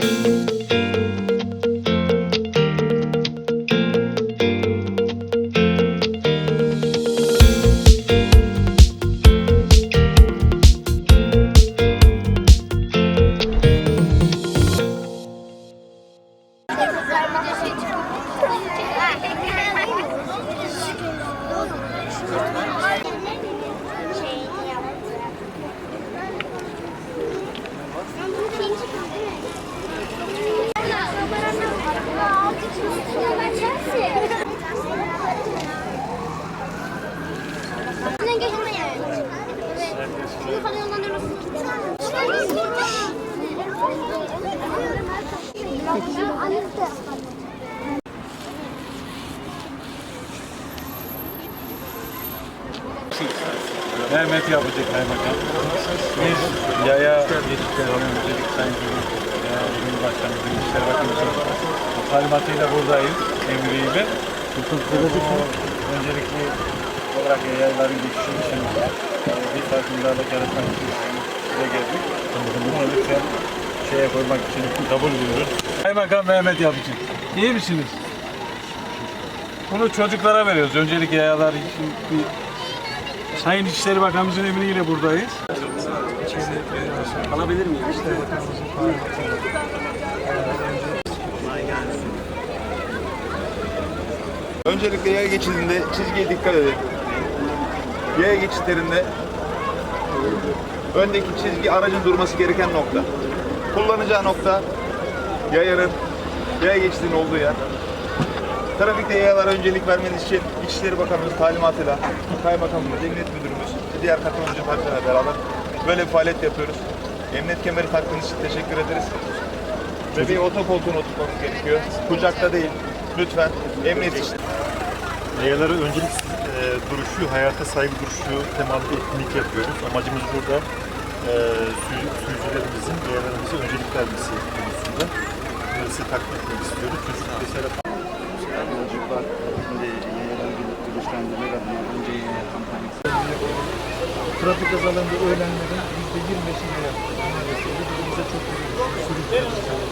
Música Mehmet yapacak kaymakam. Biz yaya geçişlerine öncelik Sayın Cumhurbaşkanımızın İşleri Bakanımızın talimatıyla buradayız emriyle. Öncelikli olarak yayaların geçişi için e, bir farkındalık yaratmak için size geldik. Bunu lütfen şeye koymak için kabul ediyoruz. Kaymakam Mehmet yapacak. İyi misiniz? Bunu çocuklara veriyoruz. Öncelik yayalar için bir Sayın İçişleri Bakanımızın emriyle buradayız. Alabilir miyim? Öncelikle yaya geçidinde çizgiye dikkat edin. Yaya geçitlerinde öndeki çizgi aracın durması gereken nokta. Kullanacağı nokta yayanın yaya geçidinin olduğu yer. Trafikte yayalara öncelik vermeniz için İçişleri Bakanımız talimatıyla Kaymakamımız, Emniyet Müdürümüz, diğer katılımcı partilerle beraber böyle bir faaliyet yapıyoruz. Emniyet kemeri taktığınız için teşekkür ederiz. Bebeği otokoltuğuna oturtmamız gerekiyor. Kucakta değil. Lütfen emniyet için. Yayalara öncelik e, duruşu, hayata saygı duruşu temalı etkinlik yapıyoruz. Amacımız burada e, sürü, sürücülerimizin, yayalarımıza öncelik vermesi konusunda. Size takdim etmek istiyoruz. Çocuk vesaire Yolculuklar şimdi yayaları bilinçlendirmek adına önce yaya kampanyası. Trafik kazalarında öğlenlerin yüzde yirmi beşini yaptı. Maalesef bu bize çok Güle güle.